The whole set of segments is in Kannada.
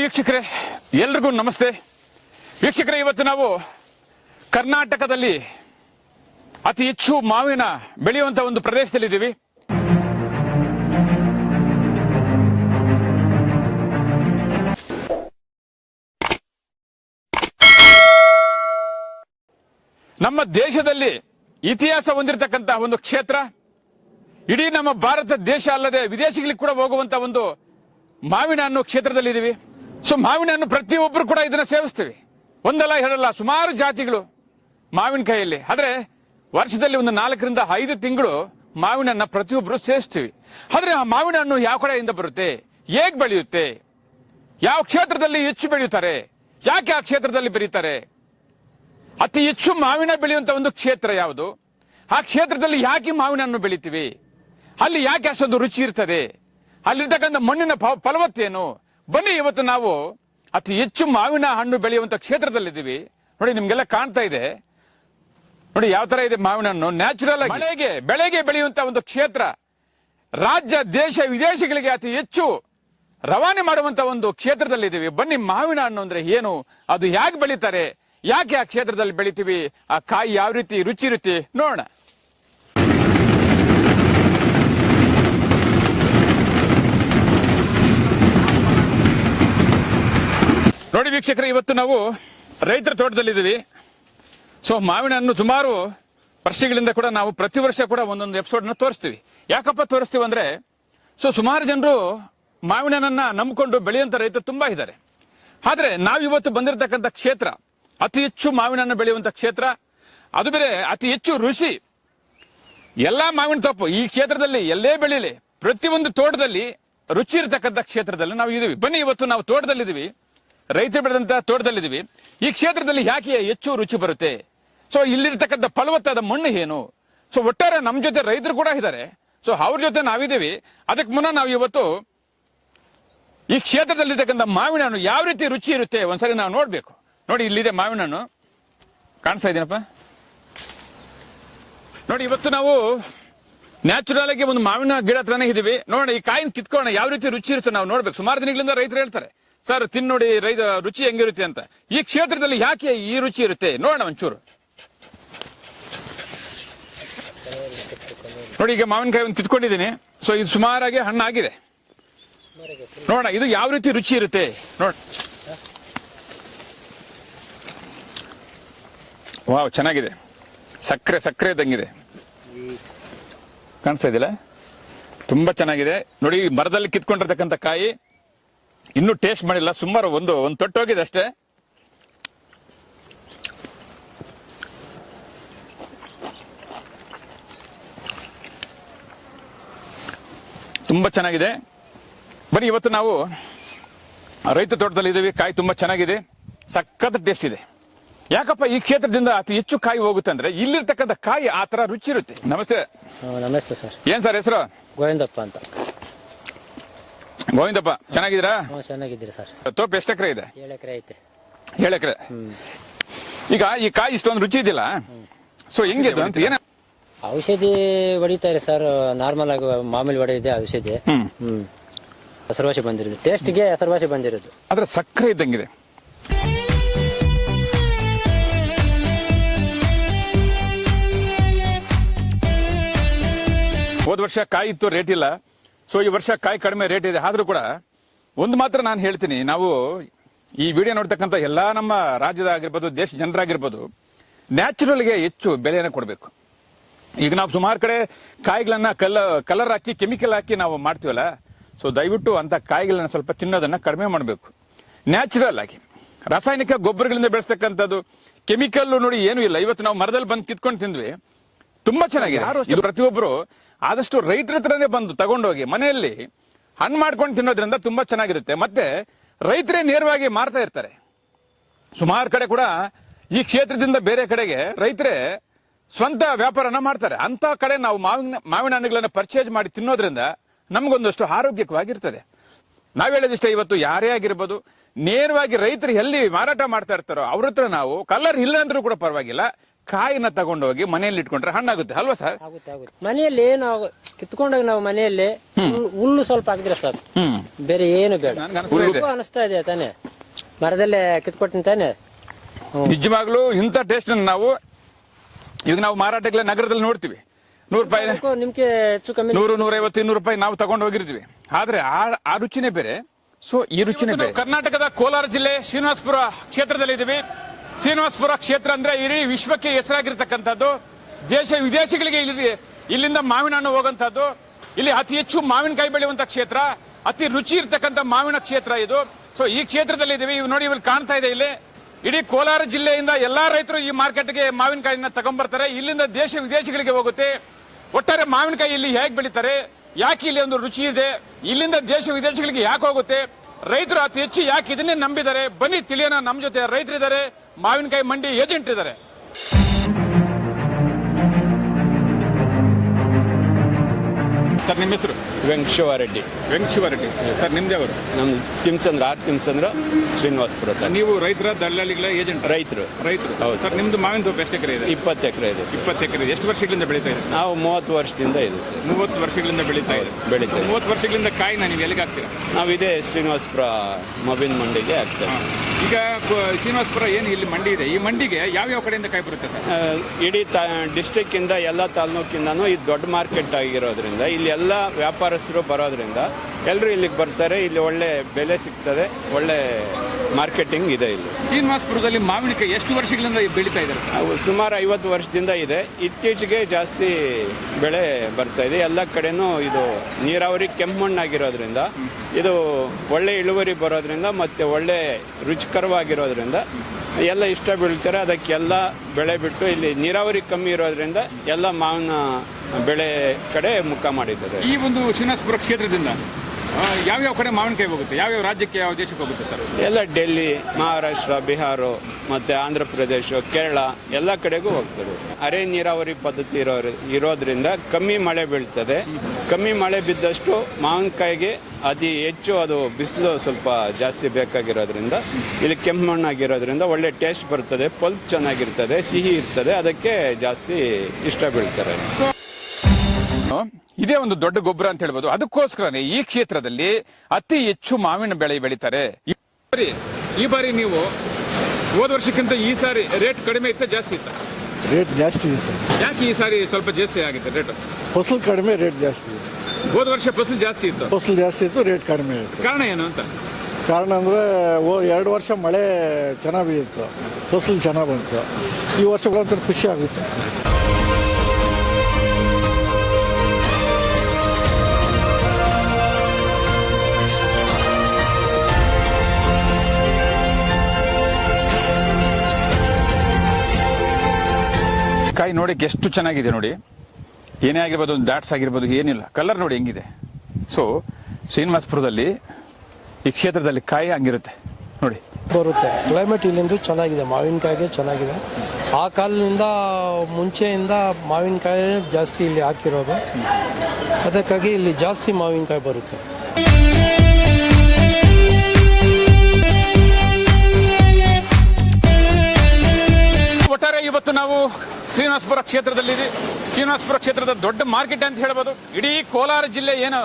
ವೀಕ್ಷಕರೇ, ಎಲ್ರಿಗೂ ನಮಸ್ತೆ. ವೀಕ್ಷಕರೇ, ಇವತ್ತು ನಾವು ಕರ್ನಾಟಕದಲ್ಲಿ ಅತಿ ಹೆಚ್ಚು ಮಾವಿನ ಬೆಳೆಯುವಂತ ಒಂದು ಪ್ರದೇಶದಲ್ಲಿದ್ದೀವಿ. ನಮ್ಮ ದೇಶದಲ್ಲಿ ಇತಿಹಾಸ ಹೊಂದಿರತಕ್ಕಂತಹ ಒಂದು ಕ್ಷೇತ್ರ, ಇಡೀ ನಮ್ಮ ಭಾರತ ದೇಶ ಅಲ್ಲದೆ ವಿದೇಶಗಳಿಗೆ ಕೂಡ ಹೋಗುವಂತ ಒಂದು ಮಾವಿನ ಹಣ್ಣು ಕ್ಷೇತ್ರದಲ್ಲಿದ್ದೀವಿ. ಸೊ ಮಾವಿನ ಹಣ್ಣು ಪ್ರತಿಯೊಬ್ಬರು ಕೂಡ ಇದನ್ನ ಸೇವಿಸ್ತೀವಿ. ಒಂದಲ್ಲ, ಎರಡಲ್ಲ, ಸುಮಾರು ಜಾತಿಗಳು ಮಾವಿನಕಾಯಲ್ಲಿ ಆದ್ರೆ, ವರ್ಷದಲ್ಲಿ ಒಂದು ನಾಲ್ಕರಿಂದ ಐದು ತಿಂಗಳು ಮಾವಿನ ಹಣ್ಣ ಪ್ರತಿಯೊಬ್ಬರು ಸೇವಿಸ್ತೀವಿ. ಆದ್ರೆ, ಆ ಮಾವಿನ ಹಣ್ಣು ಯಾವ ಕಡೆಯಿಂದ ಬರುತ್ತೆ? ಹೇಗ್ ಬೆಳೆಯುತ್ತೆ? ಯಾವ ಕ್ಷೇತ್ರದಲ್ಲಿ ಹೆಚ್ಚು ಬೆಳೆಯುತ್ತಾರೆ? ಯಾಕೆ ಆ ಕ್ಷೇತ್ರದಲ್ಲಿ ಬೆರೀತಾರೆ ಅತಿ ಹೆಚ್ಚು ಮಾವಿನ ಬೆಳೆಯುವಂತ ಒಂದು ಕ್ಷೇತ್ರ ಯಾವುದು? ಆ ಕ್ಷೇತ್ರದಲ್ಲಿ ಯಾಕೆ ಮಾವಿನ ಹಣ್ಣು ಬೆಳಿತೀವಿ? ಅಲ್ಲಿ ಯಾಕೆ ಅಷ್ಟೊಂದು ರುಚಿ ಇರ್ತದೆ? ಅಲ್ಲಿರ್ತಕ್ಕಂಥ ಮಣ್ಣಿನ ಫಲವತ್ತೇನು? ಬನ್ನಿ, ಇವತ್ತು ನಾವು ಅತಿ ಹೆಚ್ಚು ಮಾವಿನ ಹಣ್ಣು ಬೆಳೆಯುವಂತ ಕ್ಷೇತ್ರದಲ್ಲಿದ್ದೀವಿ. ನೋಡಿ, ನಿಮ್ಗೆಲ್ಲ ಕಾಣ್ತಾ ಇದೆ. ನೋಡಿ, ಯಾವ ತರ ಇದೆ ಮಾವಿನ ಹಣ್ಣು? ನ್ಯಾಚುರಲ್ ಆಗಿ ಬೆಳೆಗೆ ಬೆಳೆಗೆ ಬೆಳೆಯುವಂತ ಒಂದು ಕ್ಷೇತ್ರ. ರಾಜ್ಯ, ದೇಶ, ವಿದೇಶಗಳಿಗೆ ಅತಿ ಹೆಚ್ಚು ರವಾನೆ ಮಾಡುವಂತ ಒಂದು ಕ್ಷೇತ್ರದಲ್ಲಿದ್ದೀವಿ. ಬನ್ನಿ, ಮಾವಿನ ಹಣ್ಣು ಅಂದ್ರೆ ಏನು? ಅದು ಹೇಗೆ ಬೆಳೀತಾರೆ? ಯಾಕೆ ಆ ಕ್ಷೇತ್ರದಲ್ಲಿ ಬೆಳಿತೀವಿ? ಆ ಕಾಯಿ ಯಾವ ರೀತಿ? ರುಚಿ ರುಚಿ ನೋಡೋಣ ನೋಡಿ ವೀಕ್ಷಕರೇ, ಇವತ್ತು ನಾವು ರೈತರ ತೋಟದಲ್ಲಿದ್ದೀವಿ. ಸೊ ಮಾವಿನ ಹಣ್ಣು ಸುಮಾರು ವರ್ಷಗಳಿಂದ ಕೂಡ ನಾವು ಪ್ರತಿ ವರ್ಷ ಕೂಡ ಒಂದೊಂದು ಎಪಿಸೋಡ್ನ ತೋರಿಸ್ತೀವಿ. ಯಾಕಪ್ಪ ತೋರಿಸ್ತೀವಿ ಅಂದ್ರೆ ಸೊ ಸುಮಾರು ಜನರು ಮಾವಿನ ಹಣ್ಣನ್ನ ನಂಬಿಕೊಂಡು ಬೆಳೆಯುವಂತ ರೈತರು ತುಂಬಾ ಇದ್ದಾರೆ. ಆದ್ರೆ, ನಾವಿವತ್ತು ಬಂದಿರತಕ್ಕಂಥ ಕ್ಷೇತ್ರ, ಅತಿ ಹೆಚ್ಚು ಮಾವಿನ ಹಣ್ಣು ಬೆಳೆಯುವಂತ ಕ್ಷೇತ್ರ, ಅದು ಬೇರೆ ಅತಿ ಹೆಚ್ಚು ಋಷಿ ಎಲ್ಲಾ ಮಾವಿನ ತಪ್ಪು ಈ ಕ್ಷೇತ್ರದಲ್ಲಿ ಎಲ್ಲೇ ಬೆಳೀಲಿ ಪ್ರತಿಯೊಂದು ತೋಟದಲ್ಲಿ ರುಚಿ ಇರತಕ್ಕಂಥ ಕ್ಷೇತ್ರದಲ್ಲಿ ನಾವು ಇದೀವಿ. ಬನ್ನಿ, ಇವತ್ತು ನಾವು ತೋಟದಲ್ಲಿದ್ದೀವಿ. ರೈತರು ಬೆಳೆದಂತ ತೋಟದಲ್ಲಿದ್ದೀವಿ. ಈ ಕ್ಷೇತ್ರದಲ್ಲಿ ಯಾಕೆ ಹೆಚ್ಚು ರುಚಿ ಬರುತ್ತೆ? ಸೊ ಇಲ್ಲಿರ್ತಕ್ಕಂಥ ಫಲವತ್ತಾದ ಮಣ್ಣು ಏನು? ಸೊ ಒಟ್ಟಾರೆ ನಮ್ಮ ಜೊತೆ ರೈತರು ಕೂಡ ಇದ್ದಾರೆ. ಸೊ ಅವ್ರ ಜೊತೆ ನಾವಿದ್ದೀವಿ. ಅದಕ್ಕೆ ಮುನ್ನ ನಾವು ಇವತ್ತು ಈ ಕ್ಷೇತ್ರದಲ್ಲಿರ್ತಕ್ಕಂಥ ಮಾವಿನ ಹಣ್ಣು ಯಾವ ರೀತಿ ರುಚಿ ಇರುತ್ತೆ? ಒಂದ್ಸರಿ ನಾವು ನೋಡ್ಬೇಕು. ನೋಡಿ, ಇಲ್ಲಿದೆ ಮಾವಿನ ಹಣ್ಣು. ಕಾಣಿಸ್ತಾ ಇದ್ದೀನಪ್ಪ ನೋಡಿ, ಇವತ್ತು ನಾವು ನ್ಯಾಚುರಲ್ ಆಗಿ ಒಂದು ಮಾವಿನ ಗಿಡ ಹತ್ರನೇ ಇದೀವಿ ನೋಡೋಣ, ಈ ಕಾಯಿನ ಕಿತ್ಕೋಣ ಯಾವ ರೀತಿ ರುಚಿ ಇರುತ್ತೆ ನಾವು ನೋಡ್ಬೇಕು. ಸುಮಾರು ದಿನಗಳಿಂದ ರೈತರು ಹೇಳ್ತಾರೆ ಸರ್, ತಿನ್ ನೋಡಿ ರೈತ ರುಚಿ ಹೆಂಗಿರುತ್ತೆ ಅಂತ. ಈ ಕ್ಷೇತ್ರದಲ್ಲಿ ಯಾಕೆ ಈ ರುಚಿ ಇರುತ್ತೆ? ನೋಡೋಣ ಒಂಚೂರು. ನೋಡಿ, ಈಗ ಮಾವಿನಕಾಯಿ ಒಂದು ತಿತ್ಕೊಂಡಿದ್ದೀನಿ. ಸೊ ಇದು ಸುಮಾರಾಗಿ ಹಣ್ಣಾಗಿದೆ. ನೋಡೋಣ, ಇದು ಯಾವ ರೀತಿ ರುಚಿ ಇರುತ್ತೆ? ನೋಡ ವಾವ್, ಚೆನ್ನಾಗಿದೆ. ಸಕ್ಕರೆ ಸಕ್ಕರೆ ಇದ್ದಂಗಿದೆ. ಕಾಣಿಸ್ತಾ ಇದಿಲ್ಲ ತುಂಬಾ ಚೆನ್ನಾಗಿದೆ. ನೋಡಿ ಮರದಲ್ಲಿ ಕಿತ್ಕೊಂಡಿರ್ತಕ್ಕಂಥ ಕಾಯಿ. ಇನ್ನೂ ಟೇಸ್ಟ್ ಮಾಡಿಲ್ಲ ಸುಮಾರು ಒಂದು ಒಂದು ತೊಟ್ಟೋಗಿದೆ ಅಷ್ಟೇ. ತುಂಬಾ ಚೆನ್ನಾಗಿದೆ. ಬನ್ನಿ ಇವತ್ತು ನಾವು ರೈತ ತೋಟದಲ್ಲಿ ಇದ್ದೀವಿ ಕಾಯಿ ತುಂಬಾ ಚೆನ್ನಾಗಿದೆ ಸಖತ್ ಟೇಸ್ಟ್ ಇದೆ. ಯಾಕಪ್ಪ ಈ ಕ್ಷೇತ್ರದಿಂದ ಅತಿ ಹೆಚ್ಚು ಕಾಯಿ ಹೋಗುತ್ತೆ ಅಂದ್ರೆ ಇಲ್ಲಿರ್ತಕ್ಕಂಥ ಕಾಯಿ ಆ ತರ ರುಚಿ ಇರುತ್ತೆ. ನಮಸ್ತೆ. ನಮಸ್ತೆ ಸರ್. ಏನ್ ಸರ್ ಹೆಸರು? ಗೋವಿಂದಪ್ಪ ಅಂತ. ಗೋವಿಂದಪ್ಪ ಚೆನ್ನಾಗಿದ್ದೀರಾ? ಹ್ಞೂ ಚೆನ್ನಾಗಿದ್ದೀರಿ ಸರ್. ತೋಪ್ ಎಷ್ಟು ಎಕರೆ ಇದೆ? ಏಳು ಎಕರೆ ಐತೆ. ಏಳು ಎಕರೆ? ಈಗ ಈ ಕಾಯಿ ಇಷ್ಟೊಂದು ರುಚಿ ಇದೆಯಲ್ಲ? ಸೊ ಹೆಂಗಿದೆ ಅಂತ ಏನ ಔಷಧಿ ಹೊಡಿತಾರೆ ಸರ್. ನಾರ್ಮಲ್ ಆಗಿ ಮಾಮೂಲಿ ಹೊಡೆದಿದೆ ಔಷಧಿ. ಹ್ಮ್. ಹ್ಮ್. ಹೆಸರುವಾಸಿ ಬಂದಿರೋದು. ಟೇಸ್ಟ್ಗೆ ಹೆಸರುವಾಸಿ ಬಂದಿರೋದು. ಅದ್ರ ಸಕ್ಕರೆ ಇದ್ದಂಗಿದೆ. ಹೋದ ವರ್ಷ ಕಾಯಿ ಇತ್ತು ರೇಟ್ ಇಲ್ಲ. ಸೊ ಈ ವರ್ಷ ಕಾಯಿ ಕಡಿಮೆ ರೇಟ್ ಇದೆ. ಆದರೂ ಕೂಡ ಒಂದು ಮಾತ್ರ ನಾನು ಹೇಳ್ತೀನಿ. ನಾವು ಈ ವಿಡಿಯೋ ನೋಡ್ತಕ್ಕಂಥ ಎಲ್ಲಾ ನಮ್ಮ ರಾಜ್ಯದ ಆಗಿರ್ಬೋದು ದೇಶ ಜನರಾಗಿರ್ಬೋದು ನ್ಯಾಚುರಲ್ಗೆ ಹೆಚ್ಚು ಬೆಲೆಯನ್ನು ಕೊಡಬೇಕು. ಈಗ ನಾವು ಸುಮಾರು ಕಡೆ ಕಾಯಿಗಳನ್ನ ಕಲ್ಲ ಕಲರ್ ಹಾಕಿ ಕೆಮಿಕಲ್ ಹಾಕಿ ನಾವು ಮಾಡ್ತೀವಲ್ಲ ಸೊ ದಯವಿಟ್ಟು ಅಂತ ಕಾಯಿಗಳನ್ನ ಸ್ವಲ್ಪ ತಿನ್ನೋದನ್ನ ಕಡಿಮೆ ಮಾಡಬೇಕು. ನ್ಯಾಚುರಲ್ ಆಗಿ. ರಾಸಾಯನಿಕ ಗೊಬ್ಬರಗಳಿಂದ ಬೆಳೆಸ್ತಕ್ಕಂಥದ್ದು ಕೆಮಿಕಲ್ ನೋಡಿ ಏನೂ ಇಲ್ಲ. ಇವತ್ತು ನಾವು ಮರದಲ್ಲಿ ಬಂದು ಕಿತ್ಕೊಂಡು ತಿಂದ್ವಿ. ತುಂಬಾ ಚೆನ್ನಾಗಿದೆ. ಪ್ರತಿಯೊಬ್ಬರು ಆದಷ್ಟು ರೈತರ ಹತ್ರನೇ ಬಂದು ತಗೊಂಡೋಗಿ ಮನೆಯಲ್ಲಿ ಹಣ್ಣು ಮಾಡ್ಕೊಂಡು ತಿನ್ನೋದ್ರಿಂದ ತುಂಬಾ ಚೆನ್ನಾಗಿರುತ್ತೆ. ಮತ್ತೆ ರೈತರೇ ನೇರವಾಗಿ ಮಾರ್ತಾ ಇರ್ತಾರೆ. ಸುಮಾರು ಕಡೆ ಕೂಡ ಈ ಕ್ಷೇತ್ರದಿಂದ ಬೇರೆ ಕಡೆಗೆ ರೈತರೇ ಸ್ವಂತ ವ್ಯಾಪಾರನ ಮಾಡ್ತಾರೆ. ಅಂತ ಕಡೆ ನಾವು ಮಾವಿನ ಮಾವಿನ ಹಣ್ಣುಗಳನ್ನು ಪರ್ಚೇಸ್ ಮಾಡಿ ತಿನ್ನೋದ್ರಿಂದ ನಮಗೊಂದಷ್ಟು ಆರೋಗ್ಯಕವಾಗಿರ್ತದೆ. ನಾವ್ ಹೇಳೋದಿಷ್ಟೇ, ಇವತ್ತು ಯಾರೇ ಆಗಿರ್ಬೋದು, ನೇರವಾಗಿ ರೈತರು ಎಲ್ಲಿ ಮಾರಾಟ ಮಾಡ್ತಾ ಇರ್ತಾರೋ ಅವ್ರ ಹತ್ರ ನಾವು ಕಲರ್ ಇಲ್ಲ ಅಂದ್ರೂ ಕೂಡ ಪರವಾಗಿಲ್ಲ. ಕಾಯಿನ ತಗೊಂಡೋಗಿ ಮನೆಯಲ್ಲಿ ಇಟ್ಕೊಂಡ್ರೆ ಹಣ್ಣಾಗುತ್ತೆ ಅಲ್ವಾ ಸರ್? ಆಗುತ್ತೆ ಆಗುತ್ತೆ. ಮನೆಯಲ್ಲಿ ನಾವು ಕಿತ್ಕೊಂಡಾಗ ನಾವು ಮನೆಯಲ್ಲಿ ಹುಲ್ಲು- ಹುಲ್ಲು ಸ್ವಲ್ಪ ಹಾಕಿದ್ರೆ ಸರ್ ಹ್ಮ್. ಬೇರೆ ಏನು ಬೇಡ. ಇದೆ. ಹುಲ್ಲು ಅನಿಸ್ತಾ ಇದೆ ತಾನೆ. ಮರದಲ್ಲೇ ಕಿತ್ಕೊಟ್ಟಿನ ತಾನೆ. ನಿಜವಾಗ್ಲೂ ಇಂಥ ಟೇಸ್ಟ್ ನಾವು ಈಗ ನಾವು ಮಾರಾಟಗಳ ನಗರದಲ್ಲಿ ನೋಡ್ತೀವಿ. ನೂರು ರೂಪಾಯಿ ಅದಕ್ಕೂ ನಿಮ್ಗೆ ಹೆಚ್ಚು ಕಮ್ಮಿ ನೂರು ನೂರೈವತ್ತು ಇನ್ನೂರು ರೂಪಾಯಿ ನಾವು ತಗೊಂಡು ಹೋಗಿರ್ತೀವಿ. ಆದ್ರೆ ಆ ಆ ರುಚಿನೇ ಬೇರೆ. ಸೊ ಈ ರುಚಿನೇ ಬೇರೆ. ಕರ್ನಾಟಕದ ಕೋಲಾರ ಜಿಲ್ಲೆ ಶ್ರೀನಿವಾಸಪುರ ಕ್ಷೇತ್ರದಲ್ಲಿ ಇದೀವಿ ಶ್ರೀನಿವಾಸಪುರ ಕ್ಷೇತ್ರ ಅಂದ್ರೆ ಇಡೀ ವಿಶ್ವಕ್ಕೆ ಹೆಸರಾಗಿರ್ತಕ್ಕಂಥದ್ದು. ದೇಶ ವಿದೇಶಗಳಿಗೆ ಇಲ್ಲಿ, ಇಲ್ಲಿಂದ ಮಾವಿನ ಹಣ್ಣು ಹೋಗುವಂಥದ್ದು ಇಲ್ಲಿ ಅತಿ ಹೆಚ್ಚು ಮಾವಿನಕಾಯಿ ಬೆಳೆಯುವಂತ ಕ್ಷೇತ್ರ, ಅತಿ ರುಚಿ ಇರ್ತಕ್ಕಂಥ ಮಾವಿನ ಕ್ಷೇತ್ರ ಇದು. ಸೊ ಈ ಕ್ಷೇತ್ರದಲ್ಲಿ ಇದೀವಿ. ಇವ್ ನೋಡಿ ಇಲ್ಲಿ ಕಾಣ್ತಾ ಇದೆ ಇಲ್ಲಿ. ಇಡೀ ಕೋಲಾರ ಜಿಲ್ಲೆಯಿಂದ ಎಲ್ಲಾ ರೈತರು ಈ ಮಾರ್ಕೆಟ್ಗೆ ಮಾವಿನಕಾಯಿನ ತಗೊಂಡ್ಬರ್ತಾರೆ ಇಲ್ಲಿಂದ ದೇಶ ವಿದೇಶಗಳಿಗೆ ಹೋಗುತ್ತೆ. ಒಟ್ಟಾರೆ ಮಾವಿನಕಾಯಿ ಇಲ್ಲಿ ಹೇಗೆ ಬೆಳೀತಾರೆ? ಯಾಕೆ ಇಲ್ಲಿ ಒಂದು ರುಚಿ ಇದೆ? ಇಲ್ಲಿಂದ ದೇಶ ವಿದೇಶಗಳಿಗೆ ಯಾಕೆ ಹೋಗುತ್ತೆ? ರೈತರು ಅತಿ ಹೆಚ್ಚು ಯಾಕೆ ಇದನ್ನೇ ನಂಬಿದ್ದಾರೆ? ಬನ್ನಿ ತಿಳಿಯೋಣ. ನಮ್ಮ ಜೊತೆ ರೈತರಿದ್ದಾರೆ. ಮಾವಿನಕಾಯಿ ಮಂಡಿ ಏಜೆಂಟ್ ಇದ್ದಾರೆ. ಸರ್ ನಿಮ್ಮ ಹೆಸರು? ವೆಂಕಟೇಶ್ವರರೆಡ್ಡಿ. ವೆಂಕಟೇಶ್ವರರೆಡ್ಡಿ. ಸರ್ ನಿಮ್ದೇ ಅವರು ನಮ್ಮ ತಿಮ್ಸಂದ್ರ ಆರ್ ತಿಮ್ಸಂದ್ರ ಶ್ರೀನಿವಾಸಪುರ ತಾಲೂಕು. ನೀವು ರೈತರ ದಲ್ಲಾಳಿಗಳ ಏಜೆಂಟ್? ರೈತರು. ರೈತರು. ಹೌದು ಸರ್ ನಿಮ್ದು ಮಾವಿನ ತೋಪ ಎಷ್ಟು ಎಕರೆ ಇದೆ? ಇಪ್ಪತ್ತು ಎಕರೆ ಇದೆ ಸರ್. ಇಪ್ಪತ್ತು ಎಕರೆ ಎಷ್ಟು ವರ್ಷಗಳಿಂದ ಬೆಳೀತಾ ಇದೆ? ನಾವು ಮೂವತ್ತು ವರ್ಷದಿಂದ ಇದೆ ಸರ್. ಮೂವತ್ತು ವರ್ಷಗಳಿಂದ ಬೆಳೀತಾ ಇದೆ. ಬೆಳೀತಾ ಇದೆ. ಮೂವತ್ತು ವರ್ಷಗಳಿಂದ ಕಾಯಿನ ನೀವು ಎಲ್ಲಿಗೆ ಹಾಕ್ತೀರಾ? ನಾವು ಇದೇ ಶ್ರೀನಿವಾಸಪುರ ಮಬಿನ್ ಮಂಡಿಗೆ ಹಾಕ್ತೇವೆ. ಈಗ ಶ್ರೀನಿವಾಸ್ಪುರ ಶ್ರೀನಿವಾಸಪುರ ಏನು ಇಲ್ಲಿ ಮಂಡಿ ಇದೆ? ಈ ಮಂಡಿಗೆ ಯಾವ ಯಾವ ಕಡೆಯಿಂದ ಕಾಯಿ ಬರುತ್ತೆ ಸರ್? ಆ, ಇಡೀ ತ ಡಿಸ್ಟಿಕ್ಕಿಂದ ಎಲ್ಲ ತಾಲೂಕಿಂದನೂ ಇದು ದೊಡ್ಡ ಮಾರ್ಕೆಟ್ ಆಗಿರೋದ್ರಿಂದ ಇಲ್ಲಿ ಎಲ್ಲ ವ್ಯಾಪಾರಸ್ಥರು ಬರೋದ್ರಿಂದ ಎಲ್ಲರೂ ಇಲ್ಲಿಗೆ ಬರ್ತಾರೆ ಇಲ್ಲಿ ಒಳ್ಳೆ ಬೆಲೆ ಸಿಗ್ತದೆ ಒಳ್ಳೆ ಮಾರ್ಕೆಟಿಂಗ್ ಇದೆ ಇಲ್ಲಿ. ಶ್ರೀನಿವಾಸಪುರದಲ್ಲಿ ಮಾವಿನಕಾಯಿ ಎಷ್ಟು ವರ್ಷಗಳಿಂದ ಬೆಳೀತಾ ಇದ್ದಾರೆ? ಅವು ಸುಮಾರು ಐವತ್ತು ವರ್ಷದಿಂದ ಇದೆ. ಇತ್ತೀಚೆಗೆ ಜಾಸ್ತಿ ಬೆಳೆ ಬರ್ತಾ ಇದೆ. ಎಲ್ಲ ಕಡೆನೂ ಇದು ನೀರಾವರಿ ಕೆಂಪು ಮಣ್ಣಾಗಿರೋದ್ರಿಂದ ಇದು ಒಳ್ಳೆ ಇಳುವರಿ ಬರೋದ್ರಿಂದ ಮತ್ತೆ ಒಳ್ಳೆ ರುಚಿಕರವಾಗಿರೋದ್ರಿಂದ ಎಲ್ಲ ಇಷ್ಟ ಬೀಳ್ತಾರೆ. ಅದಕ್ಕೆಲ್ಲ ಬೆಳೆ ಬಿಟ್ಟು ಇಲ್ಲಿ ನೀರಾವರಿ ಕಮ್ಮಿ ಇರೋದ್ರಿಂದ ಎಲ್ಲ ಮಾವಿನ ಬೆಳೆ ಕಡೆ ಮುಖ ಮಾಡಿದ್ದಾರೆ. ಈ ಒಂದು ಶಿನಸ್ಪುರ ಕ್ಷೇತ್ರದಿಂದ ಯಾವ್ಯಾವ ಕಡೆ ಮಾವಿನಕಾಯಿ ಹೋಗುತ್ತೆ? ಯಾವ್ಯಾವ ರಾಜ್ಯಕ್ಕೆ ಯಾವ ದೇಶಕ್ಕೆ ಹೋಗುತ್ತೆ ಸರ್? ಎಲ್ಲ ಡೆಲ್ಲಿ ಮಹಾರಾಷ್ಟ್ರ ಬಿಹಾರ ಮತ್ತೆ ಆಂಧ್ರ ಪ್ರದೇಶ ಕೇರಳ ಎಲ್ಲ ಕಡೆಗೂ ಹೋಗ್ತದೆ ಸರ್. ಅರೆ ನೀರಾವರಿ ಪದ್ಧತಿ ಇರೋ ಇರೋದ್ರಿಂದ ಕಮ್ಮಿ ಮಳೆ ಬೀಳ್ತದೆ. ಕಮ್ಮಿ ಮಳೆ ಬಿದ್ದಷ್ಟು ಮಾವಿನಕಾಯಿಗೆ ಅತಿ ಹೆಚ್ಚು ಅದು ಬಿಸಿಲು ಸ್ವಲ್ಪ ಜಾಸ್ತಿ ಬೇಕಾಗಿರೋದ್ರಿಂದ ಇಲ್ಲಿ ಕೆಂಪು ಮಣ್ಣಾಗಿರೋದ್ರಿಂದ ಒಳ್ಳೆ ಟೇಸ್ಟ್ ಬರ್ತದೆ ಪಲ್ಪ್ ಚೆನ್ನಾಗಿರ್ತದೆ ಸಿಹಿ ಇರ್ತದೆ ಅದಕ್ಕೆ ಜಾಸ್ತಿ ಇಷ್ಟ ಬೀಳ್ತಾರೆ. ಇದೇ ಒಂದು ದೊಡ್ಡ ಗೊಬ್ಬರ ಅಂತ ಹೇಳ್ಬೋದು. ಅದಕ್ಕೋಸ್ಕರನೇ ಈ ಕ್ಷೇತ್ರದಲ್ಲಿ ಅತಿ ಹೆಚ್ಚು ಮಾವಿನ ಬೆಳೆ ಬೆಳೀತಾರೆ. ಈ ಬಾರಿ ಈ ಬಾರಿ ನೀವು ಹೋದ ವರ್ಷಕ್ಕಿಂತ ಈ ಸಾರಿ ರೇಟ್ ಕಡಿಮೆ ಇತ್ತ ಜಾಸ್ತಿ ಇತ್ತ? ರೇಟ್ ಜಾಸ್ತಿ ಇದೆ ಸರ್. ಯಾಕೆ ಈ ಸಾರಿ ಸ್ವಲ್ಪ ಜಾಸ್ತಿ ಆಗಿದೆ ರೇಟ್? ಫಸಲು ಕಡಿಮೆ ರೇಟ್ ಜಾಸ್ತಿ ಇದೆ ಸರ್. ಹೋದ ವರ್ಷ ಫಸಲು ಜಾಸ್ತಿ ಇತ್ತು. ಫಸಲು ಜಾಸ್ತಿ ಇತ್ತು ರೇಟ್ ಕಡಿಮೆ ಇತ್ತು. ಕಾರಣ ಏನು ಅಂತ? ಕಾರಣ ಅಂದರೆ ಎರಡು ವರ್ಷ ಮಳೆ ಚೆನ್ನಾಗಿ ಬಿದ್ದಿತ್ತು ಫಸಲು ಚೆನ್ನಾಗಿ ಬಂತು. ಈ ವರ್ಷ ಒಂಥರ ಖುಷಿ ಆಗುತ್ತೆ. ಸರ್ ನೋಡಿ ಎಷ್ಟು ಚೆನ್ನಾಗಿದೆ ನೋಡಿ. ಏನೇ ಆಗಿರ್ಬೋದು ಒಂದು ಡಾಟ್ಸ್ ಆಗಿರ್ಬೋದು, ಏನಿಲ್ಲ. ಕಲರ್ ನೋಡಿ ಹೆಂಗಿದೆ. ಸೊ ಶ್ರೀನಿವಾಸಪುರದಲ್ಲಿ ಈ ಕ್ಷೇತ್ರದಲ್ಲಿ ಕಾಯಿ ಹಂಗಿರುತ್ತೆ. ನೋಡಿ. ಬರುತ್ತೆ. ಕ್ಲೈಮೇಟ್ ಇಲ್ಲಿಂದ ಚೆನ್ನಾಗಿದೆ. ಮಾವಿನಕಾಯಿಗೆ ಚೆನ್ನಾಗಿದೆ. ಆ ಕಾಲದಿಂದ ಮುಂಚೆಯಿಂದ ಮಾವಿನಕಾಯಿ ಜಾಸ್ತಿ ಇಲ್ಲಿ ಹಾಕಿರೋದು. ಅದಕ್ಕಾಗಿ ಇಲ್ಲಿ ಜಾಸ್ತಿ ಮಾವಿನಕಾಯಿ ಬರುತ್ತೆ. ಒಟ್ಟಾರೆ ಇವತ್ತು ನಾವು ಶ್ರೀನಿವಾಸಪುರ ಕ್ಷೇತ್ರದಲ್ಲಿ ಶ್ರೀನಿವಾಸಪುರ ಕ್ಷೇತ್ರದ ದೊಡ್ಡ ಮಾರ್ಕೆಟ್ ಅಂತ ಹೇಳ್ಬೋದು. ಇಡೀ ಕೋಲಾರ ಜಿಲ್ಲೆ ಏನು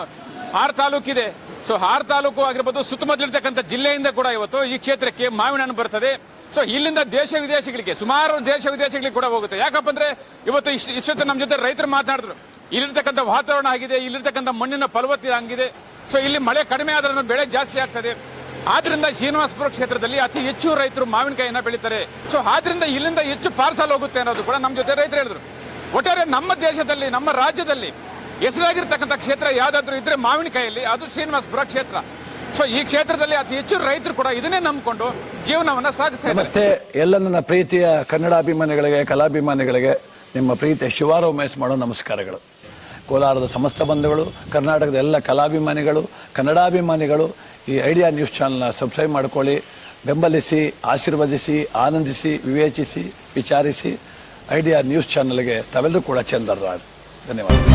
ಆರು ತಾಲೂಕಿದೆ. ಸೊ ಆರು ತಾಲೂಕು ಆಗಿರ್ಬೋದು, ಸುತ್ತಮುತ್ತಲಿರ್ತಕ್ಕಂಥ ಜಿಲ್ಲೆಯಿಂದ ಕೂಡ ಇವತ್ತು ಈ ಕ್ಷೇತ್ರಕ್ಕೆ ಮಾವಿನ ಹಣ್ಣು ಬರ್ತದೆ. ಸೊ ಇಲ್ಲಿಂದ ದೇಶ ವಿದೇಶಗಳಿಗೆ, ಸುಮಾರು ದೇಶ ವಿದೇಶಗಳಿಗೆ ಕೂಡ ಹೋಗುತ್ತೆ. ಯಾಕಪ್ಪ ಅಂದ್ರೆ ಇವತ್ತು ಇಷ್ಟು ಇಷ್ಟೊತ್ತು ನಮ್ಮ ಜೊತೆ ರೈತರು ಮಾತನಾಡಿದ್ರು. ಇಲ್ಲಿರ್ತಕ್ಕಂಥ ವಾತಾವರಣ ಆಗಿದೆ, ಇಲ್ಲಿರ್ತಕ್ಕಂಥ ಮಣ್ಣಿನ ಫಲವತ್ತತೆ ಹಂಗಿದೆ. ಸೊ ಇಲ್ಲಿ ಮಳೆ ಕಡಿಮೆ ಆದ್ರೂ ಬೆಳೆ ಜಾಸ್ತಿ ಆಗ್ತದೆ. ಆದ್ರಿಂದ ಶ್ರೀನಿವಾಸಪುರ ಕ್ಷೇತ್ರದಲ್ಲಿ ಅತಿ ಹೆಚ್ಚು ರೈತರು ಮಾವಿನಕಾಯಿನ ಬೆಳೀತಾರೆ. ಸೊ ಆದ್ರಿಂದ ಇಲ್ಲಿಂದ ಹೆಚ್ಚು ಪಾರ್ಸಲ್ ಹೋಗುತ್ತೆ ಅನ್ನೋದು ಕೂಡ ನಮ್ಮ ಜೊತೆ ರೈತರು ಹೇಳಿದ್ರು. ಒಟ್ಟಾರೆ ನಮ್ಮ ದೇಶದಲ್ಲಿ, ನಮ್ಮ ರಾಜ್ಯದಲ್ಲಿ ಹೆಸರಾಗಿರ್ತಕ್ಕಂಥ ಕ್ಷೇತ್ರ ಯಾವುದಾದ್ರೂ ಇದ್ರೆ ಮಾವಿನಕಾಯಲ್ಲಿ ಅದು ಶ್ರೀನಿವಾಸಪುರ ಕ್ಷೇತ್ರ. ಸೊ ಈ ಕ್ಷೇತ್ರದಲ್ಲಿ ಅತಿ ಹೆಚ್ಚು ರೈತರು ಕೂಡ ಇದನ್ನೇ ನಂಬಿಕೊಂಡು ಜೀವನವನ್ನ ಸಾಗಿಸ್ತಾ ನಮಸ್ತೆ. ಎಲ್ಲ ನನ್ನ ಪ್ರೀತಿಯ ಕನ್ನಡಾಭಿಮಾನಿಗಳಿಗೆ, ಕಲಾಭಿಮಾನಿಗಳಿಗೆ ನಿಮ್ಮ ಪ್ರೀತಿಯ ಶಿವಾರ ಉಮೇಶ್ ಮಾಡೋ ನಮಸ್ಕಾರಗಳು. ಕೋಲಾರದ ಸಮಸ್ತ ಬಂಧುಗಳು, ಕರ್ನಾಟಕದ ಎಲ್ಲ ಕಲಾಭಿಮಾನಿಗಳು, ಕನ್ನಡಾಭಿಮಾನಿಗಳು ಈ ಐಡಿಯಾ ನ್ಯೂಸ್ ಚಾನಲ್ನ ಸಬ್ಸ್ಕ್ರೈಬ್ ಮಾಡ್ಕೊಳ್ಳಿ, ಬೆಂಬಲಿಸಿ, ಆಶೀರ್ವದಿಸಿ, ಆನಂದಿಸಿ, ವಿವೇಚಿಸಿ, ವಿಚಾರಿಸಿ, ಐಡಿಯಾ ನ್ಯೂಸ್ ಚಾನಲ್ಗೆ ತಾವೆಲ್ಲರೂ ಕೂಡ ಚಂದರ್ರಾಜ್ ಧನ್ಯವಾದ